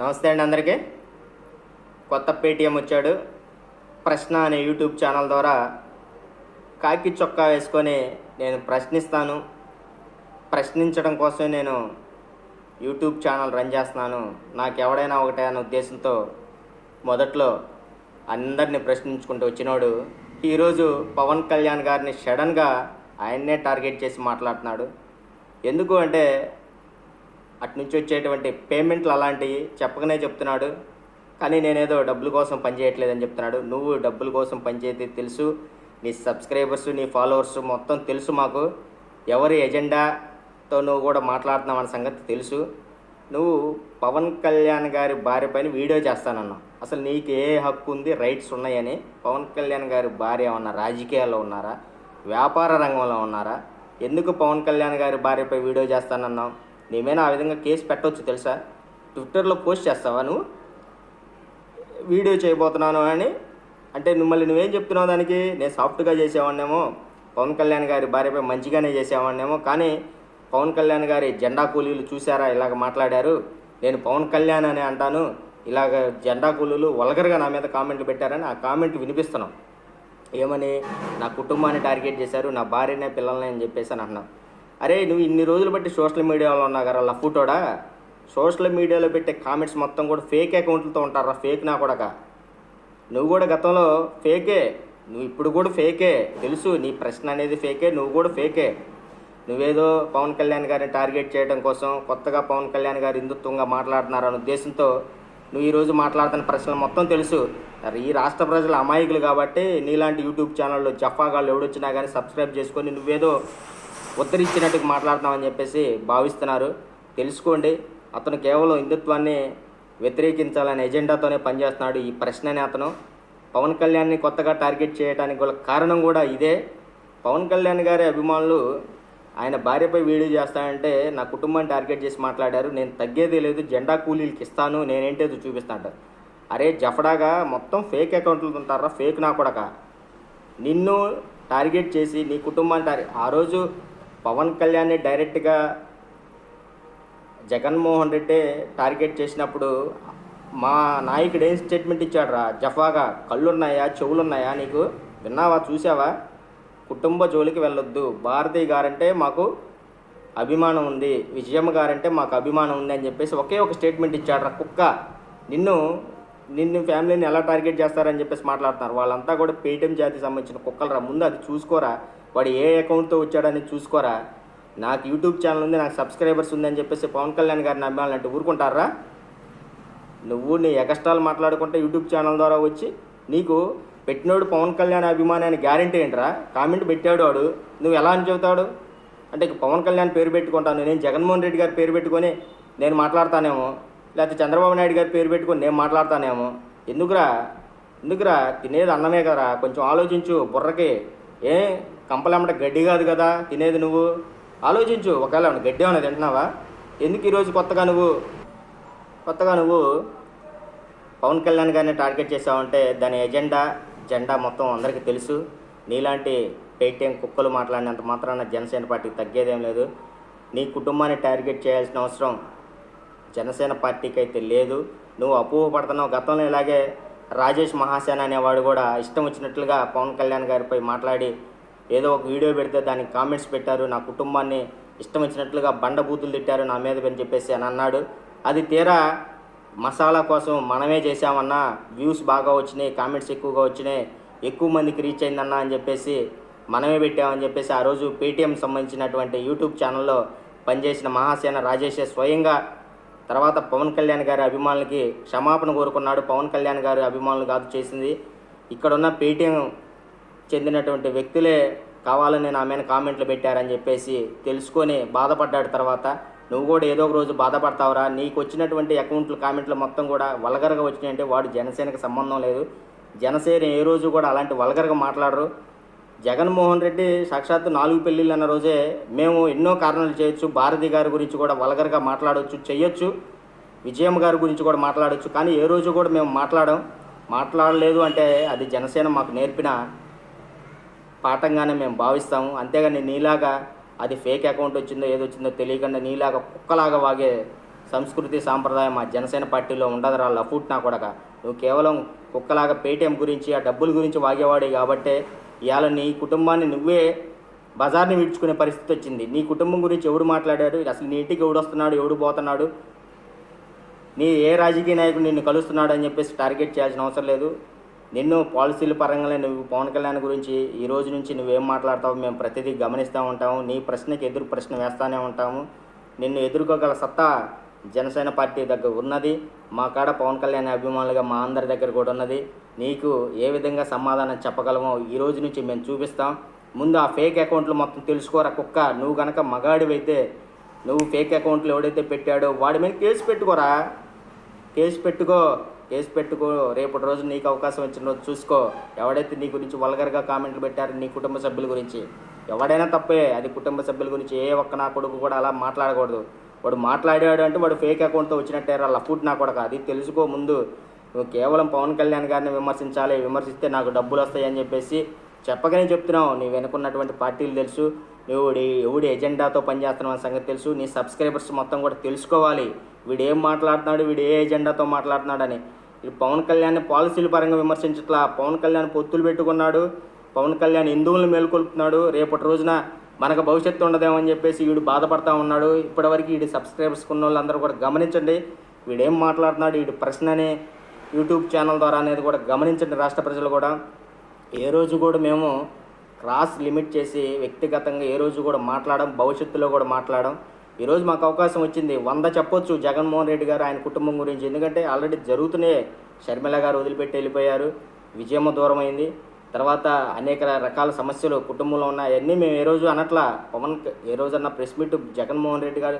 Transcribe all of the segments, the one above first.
నమస్తే అండి అందరికీ. కొత్త పేటిఎం వచ్చాడు. ప్రశ్న అనే యూట్యూబ్ ఛానల్ ద్వారా కాకి చొక్కా వేసుకొని నేను ప్రశ్నిస్తాను. ప్రశ్నించడం కోసం నేను యూట్యూబ్ ఛానల్ రన్ చేస్తున్నాను. నాకు ఎవడైనా ఒకటే అనే ఉద్దేశంతో మొదట్లో అందరిని ప్రశ్నించుకుంటూ వచ్చినోడు. ఈరోజు పవన్ కళ్యాణ్ గారిని సడన్గా ఆయన్నే టార్గెట్ చేసి మాట్లాడుతున్నాడు. ఎందుకు అంటే అటు నుంచి వచ్చేటువంటి పేమెంట్లు అలాంటివి చెప్పకనే చెప్తున్నాడు. కానీ నేనేదో డబ్బుల కోసం పనిచేయట్లేదని చెప్తున్నాడు. నువ్వు డబ్బుల కోసం పనిచేయతే తెలుసు. నీ సబ్స్క్రైబర్స్ నీ ఫాలోవర్స్ మొత్తం తెలుసు మాకు. ఎవరి ఎజెండాతో నువ్వు కూడా మాట్లాడుతున్నావు అన్న సంగతి తెలుసు. నువ్వు పవన్ కళ్యాణ్ గారి భార్య పైన వీడియో చేస్తానన్నావు. అసలు నీకు ఏ హక్కు ఉంది రైట్స్ ఉన్నాయని? పవన్ కళ్యాణ్ గారి భార్య ఏమన్నా రాజకీయాల్లో ఉన్నారా? వ్యాపార రంగంలో ఉన్నారా? ఎందుకు పవన్ కళ్యాణ్ గారి భార్యపై వీడియో చేస్తానన్నావు? నేమైనా ఆ విధంగా కేసు పెట్టవచ్చు తెలుసా? ట్విట్టర్లో పోస్ట్ చేస్తావా నువ్వు? వీడియో చేయబోతున్నాను అని. అంటే మిమ్మల్ని నువ్వేం చెప్తున్నావు దానికి? నేను సాఫ్ట్గా చేసేవాడినేమో. పవన్ కళ్యాణ్ గారి భార్యపై మంచిగానే చేసేవాడినేమో. కానీ పవన్ కళ్యాణ్ గారి జెండా కూలీలు చూసారా ఇలాగ మాట్లాడారు. నేను పవన్ కళ్యాణ్ అని అంటాను. ఇలాగ జెండా కూలీలు వల్గర్గా నా మీద కామెంట్లు పెట్టారని ఆ కామెంట్ వినిపిస్తున్నాం. ఏమని? నా కుటుంబాన్ని టార్గెట్ చేశారు. నా భార్యనే పిల్లల్ని అని చెప్పేసి అని అన్నావు అరే నువ్వు ఇన్ని రోజులు బట్టి సోషల్ మీడియాలో ఉన్నా కదా ఫోటోడా? సోషల్ మీడియాలో పెట్టే కామెంట్స్ మొత్తం కూడా ఫేక్ అకౌంట్లతో ఉంటారా? ఫేక్ నా కూడా నువ్వు కూడా గతంలో ఫేకే. నువ్వు ఇప్పుడు కూడా ఫేకే. తెలుసు నీ ప్రశ్న అనేది ఫేకే నువ్వు కూడా ఫేకే. నువ్వేదో పవన్ కళ్యాణ్ గారిని టార్గెట్ చేయడం కోసం కొత్తగా పవన్ కళ్యాణ్ గారు హిందుత్వంగా మాట్లాడుతున్నారనే ఉద్దేశంతో నువ్వు ఈరోజు మాట్లాడుతున్న ప్రశ్నలు మొత్తం తెలుసు. ఈ రాష్ట్ర ప్రజల అమాయకులు కాబట్టి నీలాంటి యూట్యూబ్ ఛానల్లో జఫాగాళ్ళు ఎవడొచ్చినా కానీ సబ్స్క్రైబ్ చేసుకొని నువ్వేదో ఉత్తరించినట్టుగా మాట్లాడతామని చెప్పేసి భావిస్తున్నారు. తెలుసుకోండి. అతను కేవలం హిందుత్వాన్ని వ్యతిరేకించాలనే ఎజెండాతోనే పనిచేస్తున్నాడు ఈ ప్రశ్ననే అతను. పవన్ కళ్యాణ్ని కొత్తగా టార్గెట్ చేయడానికి గల కారణం కూడా ఇదే. పవన్ కళ్యాణ్ గారి అభిమానులు ఆయన భార్యపై వీడియో చేస్తానంటే నా కుటుంబాన్ని టార్గెట్ చేసి మాట్లాడారు. నేను తగ్గేదే లేదు. జెండా కూలీలకి ఇస్తాను. నేనేంటేదో చూపిస్తాంట అరే జఫడాగా మొత్తం ఫేక్ అకౌంట్లు ఉంటారా? ఫేక్ నా కొడక. నిన్ను టార్గెట్ చేసి నీ కుటుంబాన్ని టార్గెట్ ఆ రోజు పవన్ కళ్యాణ్ని డైరెక్ట్గా జగన్మోహన్ రెడ్డి టార్గెట్ చేసినప్పుడు మా నాయకుడు ఏం స్టేట్మెంట్ ఇచ్చాడు జఫాగా కళ్ళున్నాయా చెవులున్నాయా నీకు? విన్నావా చూసావా కుటుంబ జోలికి వెళ్ళొద్దు. భారతి గారంటే మాకు అభిమానం ఉంది. విజయమ్మ గారంటే మాకు అభిమానం ఉంది అని చెప్పేసి ఒకే ఒక స్టేట్మెంట్ ఇచ్చాడు రా కుక్క. నిన్ను నిన్ను ఫ్యామిలీని ఎలా టార్గెట్ చేస్తారని చెప్పేసి మాట్లాడుతున్నారు. వాళ్ళంతా కూడా పేటీఎం జాతికి సంబంధించిన కుక్కలరా. ముందు అది చూసుకోరా. వాడు ఏ అకౌంట్తో వచ్చాడని చూసుకోరా. నాకు యూట్యూబ్ ఛానల్ ఉంది నాకు సబ్స్క్రైబర్స్ ఉందని చెప్పేసి పవన్ కళ్యాణ్ గారిని అభిమానులు అంటే ఊరుకుంటారా? నువ్వు నీ ఎగస్ట్రాలు మాట్లాడుకుంటే యూట్యూబ్ ఛానల్ ద్వారా వచ్చి నీకు పెట్టినోడు పవన్ కళ్యాణ్ అభిమాని అని గ్యారంటీ ఏంట్రా? కామెంట్ పెట్టాడు వాడు. నువ్వు ఎలా అని చెబుతాడు? అంటే పవన్ కళ్యాణ్ పేరు పెట్టుకుంటాను. నేను జగన్మోహన్ రెడ్డి గారి పేరు పెట్టుకొని నేను మాట్లాడతానేమో. లేకపోతే చంద్రబాబు నాయుడు గారి పేరు పెట్టుకొని నేను మాట్లాడతానేమో. ఎందుకురా? ఎందుకురా? తినేది అన్నమే కదరా. కొంచెం ఆలోచించు బుర్రకి. ఏ? కంపలమ్మట గడ్డి కాదు కదా తినేది నువ్వు? ఆలోచించు. ఒకవేళ గడ్డి ఏమైనా తింటున్నావా? ఎందుకు ఈరోజు కొత్తగా నువ్వు? కొత్తగా నువ్వు పవన్ కళ్యాణ్ గారిని టార్గెట్ చేసావంటే దాని ఎజెండా జెండా మొత్తం అందరికీ తెలుసు. నీలాంటి పేటీఎం కుక్కలు మాట్లాడినంత మాత్రాన జనసేన పార్టీకి తగ్గేదేం లేదు. నీ కుటుంబాన్ని టార్గెట్ చేయాల్సిన అవసరం జనసేన పార్టీకి అయితే లేదు. నువ్వు అపోహ పడుతున్నావు. గతంలో ఇలాగే రాజేష్ మహాసేన అనేవాడు కూడా ఇష్టం వచ్చినట్లుగా పవన్ కళ్యాణ్ గారిపై మాట్లాడి ఏదో ఒక వీడియో పెడితే దానికి కామెంట్స్ పెట్టారు. నా కుటుంబాన్ని ఇష్టం వచ్చినట్లుగా బండబూతులు తిట్టారు నా మీద అని చెప్పేసి అని అన్నాడు. అది తీరా మసాలా కోసం మనమే చేసామన్నా వ్యూస్ బాగా వచ్చినాయి కామెంట్స్ ఎక్కువగా వచ్చినాయి ఎక్కువ మందికి రీచ్ అయిందన్నా అని చెప్పేసి మనమే పెట్టామని చెప్పేసి ఆ రోజు పేటీఎం సంబంధించినటువంటి యూట్యూబ్ ఛానల్లో పనిచేసిన మహాసేన రాజేషే స్వయంగా తర్వాత పవన్ కళ్యాణ్ గారి అభిమానులకి క్షమాపణ కోరుకున్నాడు. పవన్ కళ్యాణ్ గారి అభిమానులు కాదు చేసింది. ఇక్కడున్న పేటీఎం చెందినటువంటి వ్యక్తులే కావాలని నా మీద కామెంట్లు పెట్టారని చెప్పేసి తెలుసుకొని బాధపడ్డాడు తర్వాత. నువ్వు కూడా ఏదో ఒక రోజు బాధపడతావురా. నీకు వచ్చినటువంటి అకౌంట్లు కామెంట్లు మొత్తం కూడా వల్గరగా వచ్చినాయంటే వాడు జనసేనకు సంబంధం లేదు. జనసేన ఏ రోజు కూడా అలాంటి వల్గరగా మాట్లాడరు. జగన్మోహన్ రెడ్డి సాక్షాత్తు నాలుగు పెళ్ళిళ్ళు అన్న రోజే మేము ఎన్నో కారణాలు చేయొచ్చు భారతి గారి గురించి కూడా వలగరగా మాట్లాడవచ్చు చెయ్యొచ్చు విజయమ్మ గారి గురించి కూడా మాట్లాడవచ్చు కానీ ఏ రోజు కూడా మేము మాట్లాడం మాట్లాడలేదు అంటే అది జనసేన మాకు నేర్పిన పాఠంగానే మేము భావిస్తాము. అంతేగాని నీలాగా అది ఫేక్ అకౌంట్ వచ్చిందో ఏదో వచ్చిందో తెలియకుండా నీలాగా కుక్కలాగా వాగే సంస్కృతి సాంప్రదాయం మా జనసేన పార్టీలో ఉండదురా లఫూట్ నా కొడక. నువ్వు కేవలం కుక్కలాగా పేటీఎం గురించి ఆ డబ్బుల గురించి వాగేవాడే కాబట్టే ఇవాళ నీ కుటుంబాన్ని నువ్వే బజార్ని విడుచుకునే పరిస్థితి వచ్చింది. నీ కుటుంబం గురించి ఎవడు మాట్లాడాడు? అసలు నీ ఇంటికి ఎవడు వస్తున్నాడు? ఎవడు పోతున్నాడు? నీ ఏ రాజకీయ నాయకుడు నిన్ను కలుస్తున్నాడు అని చెప్పేసి టార్గెట్ చేయాల్సిన అవసరం లేదు. నిన్ను పాలసీల పరంగానే నువ్వు పవన్ కళ్యాణ్ గురించి ఈ రోజు నుంచి నువ్వేం మాట్లాడతావు మేము ప్రతిదీ గమనిస్తూ ఉంటాము. నీ ప్రశ్నకి ఎదురు ప్రశ్న వేస్తూనే ఉంటాము. నిన్ను ఎదుర్కోగల సత్తా జనసేన పార్టీ దగ్గర ఉన్నది. మా కాడ పవన్ కళ్యాణ్ అభిమానులుగా మా అందరి దగ్గర కూడా ఉన్నది. నీకు ఏ విధంగా సమాధానం చెప్పగలమో ఈ రోజు నుంచి మేము చూపిస్తాం. ముందు ఆ ఫేక్ అకౌంట్లు మొత్తం తెలుసుకోరా కుక్క? నువ్వు గనక మగాడివైతే నువ్వు ఫేక్ అకౌంట్లు ఎవడైతే పెట్టాడో వాడి మీద కేసు పెట్టుకోరా? కేసు పెట్టుకో కేసు పెట్టుకో. రేపటి రోజు నీకు అవకాశం వచ్చిన రోజు చూసుకో. ఎవడైతే నీ గురించి వల్గర్గా కామెంట్లు పెట్టారు నీ కుటుంబ సభ్యుల గురించి. ఎవడైనా తప్పే అది కుటుంబ సభ్యుల గురించి ఏ ఒక్క నా కొడుకు కూడా అలా మాట్లాడకూడదు. వాడు మాట్లాడాడు అంటే వాడు ఫేక్ అకౌంట్తో వచ్చినట్టే రా ఫుడ్ నా కొడక. అది తెలుసుకో ముందు. నువ్వు కేవలం పవన్ కళ్యాణ్ గారిని విమర్శించాలి విమర్శిస్తే నాకు డబ్బులు వస్తాయని చెప్పేసి చెప్పగానే చెప్తున్నావు. నీ వెనుకున్నటువంటి పార్టీలు తెలుసు నువ్వు ఎవడి ఎజెండాతో పనిచేస్తున్నావు అనే సంగతి తెలుసు. నీ సబ్స్క్రైబర్స్ మొత్తం కూడా తెలుసుకోవాలి. వీడు ఏం మాట్లాడుతున్నాడు వీడు ఏ ఎజెండాతో మాట్లాడుతున్నాడని. ఇది పవన్ కళ్యాణ్ పాలసీల పరంగా విమర్శించట్లా. పవన్ కళ్యాణ్ పొత్తులు పెట్టుకున్నాడు. పవన్ కళ్యాణ్ హిందువులను మేల్కొల్పుతున్నాడు. రేపటి రోజున మనకు భవిష్యత్తు ఉండదేమని చెప్పేసి వీడు బాధపడతా ఉన్నాడు. ఇప్పటివరకు వీడి సబ్స్క్రైబర్స్ ఉన్న వాళ్ళందరూ కూడా గమనించండి. వీడేం మాట్లాడుతున్నాడు? వీడి ప్రశ్ననే యూట్యూబ్ ఛానల్ ద్వారా అనేది కూడా గమనించండి రాష్ట్ర ప్రజలు కూడా. ఏ రోజు కూడా మేము క్రాస్ లిమిట్ చేసి వ్యక్తిగతంగా ఏ రోజు కూడా మాట్లాడడం భవిష్యత్తులో కూడా మాట్లాడడం ఈరోజు మాకు అవకాశం వచ్చింది. వంద చెప్పొచ్చు. జగన్మోహన్ రెడ్డి గారు ఆయన కుటుంబం గురించి. ఎందుకంటే ఆల్రెడీ జరుగుతూనే షర్మిల గారు వదిలిపెట్టి వెళ్ళిపోయారు. విజయమ్మ దూరం అయింది తర్వాత అనేక రకాల సమస్యలు కుటుంబంలో ఉన్నాయి అవన్నీ మేము ఏ రోజు అనట్లా. పవన్ ఏ రోజన్నా ప్రెస్ మీట్ జగన్మోహన్ రెడ్డి గారు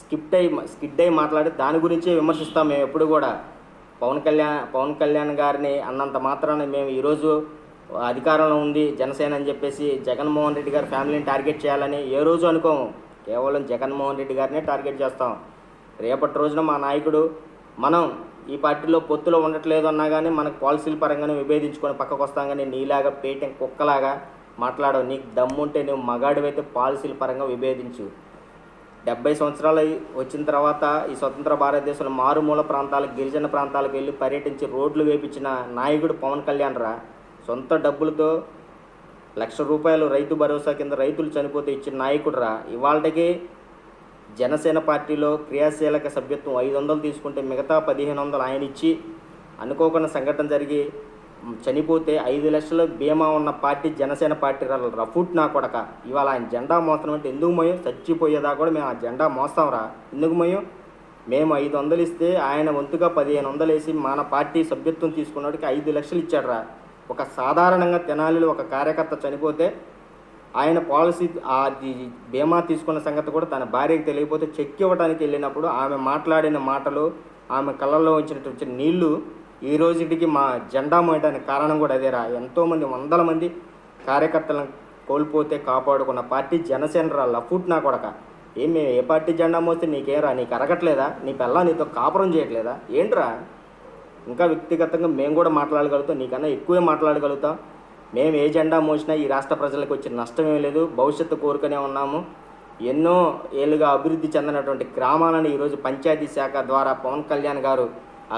స్కిప్ట్ అయ్యి స్కిడ్ అయ్యి మాట్లాడి దాని గురించే విమర్శిస్తాం మేము ఎప్పుడు కూడా. పవన్ కళ్యాణ్ పవన్ కళ్యాణ్ గారిని అన్నంత మాత్రాన మేము ఈరోజు అధికారంలో ఉంది జనసేన అని చెప్పేసి జగన్మోహన్ రెడ్డి గారి ఫ్యామిలీని టార్గెట్ చేయాలని ఏ రోజు అనుకోము. కేవలం జగన్మోహన్ రెడ్డి గారినే టార్గెట్ చేస్తాం. రేపటి రోజున మా నాయకుడు మనం ఈ పార్టీలో పొత్తులో ఉండట్లేదు అన్నా కానీ మనకు పాలసీల పరంగానే విభేదించుకొని పక్కకు వస్తాం కానీ నీలాగా పేటెం కుక్కలాగా మాట్లాడవు. నీకు దమ్ముంటే నువ్వు మగాడివైతే పాలసీల పరంగా విభేదించు. డెబ్బై సంవత్సరాలు వచ్చిన తర్వాత ఈ స్వతంత్ర భారతదేశంలో మారుమూల ప్రాంతాలకు గిరిజన ప్రాంతాలకు వెళ్ళి పర్యటించి రోడ్లు వేపించిన నాయకుడు పవన్ కళ్యాణ్ రా. సొంత డబ్బులతో లక్ష రూపాయలు రైతు భరోసా కింద రైతులు చనిపోతే ఇచ్చిన నాయకుడు రా. ఇవాళకి జనసేన పార్టీలో క్రియాశీలక సభ్యత్వం ఐదు వందలు తీసుకుంటే మిగతా పదిహేను వందలు ఆయన ఇచ్చి అనుకోకుండా సంఘటన జరిగి చనిపోతే ఐదు లక్షల బీమా ఉన్న పార్టీ జనసేన పార్టీ రా రఫూట్ నా కొడక. ఇవాళ ఆయన జెండా మోస్తాం అంటే ఎందుకు మోయం? చచ్చిపోయేదా కూడా మేము ఆ జెండా మోస్తాంరా. ఎందుకు మోయం? మేము ఐదు వందలు ఇస్తే ఆయన వంతుగా పదిహేను వందలు వేసి మన పార్టీ సభ్యత్వం తీసుకున్నోడికి ఐదు లక్షలు ఇచ్చాడు రా ఒక సాధారణంగా తెనాలిలో ఒక కార్యకర్త చనిపోతే ఆయన పాలసీ అది బీమా తీసుకున్న సంగతి కూడా తన భార్యకి తెలియకపోతే చెక్ ఇవ్వడానికి వెళ్ళినప్పుడు ఆమె మాట్లాడిన మాటలు ఆమె కళ్ళల్లో వచ్చినటువంటి నీళ్ళు ఈ రోజుకి మా జెండా మోయడానికి కారణం కూడా అదేరా. ఎంతోమంది వందల మంది కార్యకర్తలను కోల్పోతే కాపాడుకున్న పార్టీ జనసేన రా లఫూట్ నా కొడక. ఏం మేము ఏ పార్టీ జెండా మోస్తే నీకేరా? నీకు అరగట్లేదా? నీ పిల్ల నీతో కాపురం చేయట్లేదా? ఏంట్రా? ఇంకా వ్యక్తిగతంగా మేము కూడా మాట్లాడగలుగుతాం నీకన్నా ఎక్కువే మాట్లాడగలుగుతాం. మేము ఏ జెండా మోసినా ఈ రాష్ట్ర ప్రజలకు వచ్చిన నష్టమేం లేదు. భవిష్యత్తు కోరుకునే ఉన్నాము. ఎన్నో ఏళ్ళుగా అభివృద్ధి చెందినటువంటి గ్రామాలను ఈరోజు పంచాయతీ శాఖ ద్వారా పవన్ కళ్యాణ్ గారు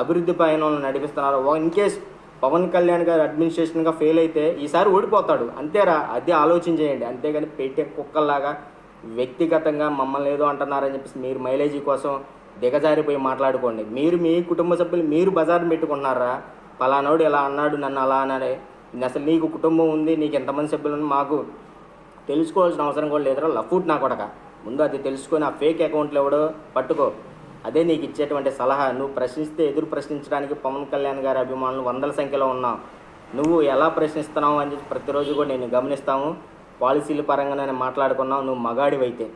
అభివృద్ధి పయనంలో నడిపిస్తున్నారు. ఇన్ కేస్ పవన్ కళ్యాణ్ గారు అడ్మినిస్ట్రేషన్గా ఫెయిల్ అయితే ఈసారి ఓడిపోతాడు. అంతేరా అదే ఆలోచన చేయండి. అంతేగాని పెట్టే కుక్కల్లాగా వ్యక్తిగతంగా మమ్మల్ని ఏదో అంటున్నారని చెప్పేసి మీరు మైలేజీ కోసం దిగజారిపోయి మాట్లాడుకోండి. మీరు మీ కుటుంబ సభ్యులు మీరు బజార్ పెట్టుకున్నారా పలానోడు ఇలా అన్నాడు నన్ను అలా అన్నాడే. అసలు నీకు కుటుంబం ఉంది నీకు ఎంతమంది సభ్యులు ఉంది మాకు తెలుసుకోవాల్సిన అవసరం కూడా లేదురా. లఫూట్ నా కొడక. ముందు అది తెలుసుకొని ఆ ఫేక్ అకౌంట్లు ఎవడో పట్టుకో. అదే నీకు ఇచ్చేటువంటి సలహా. నువ్వు ప్రశ్నిస్తే ఎదురు ప్రశ్నించడానికి పవన్ కళ్యాణ్ గారి అభిమానులు వందల సంఖ్యలో ఉన్నావు. నువ్వు ఎలా ప్రశ్నిస్తున్నావు అని చెప్పి ప్రతిరోజు కూడా నేను గమనిస్తాము. పాలసీల పరంగా నేను మాట్లాడుకున్నావు. నువ్వు మగాడివైతే.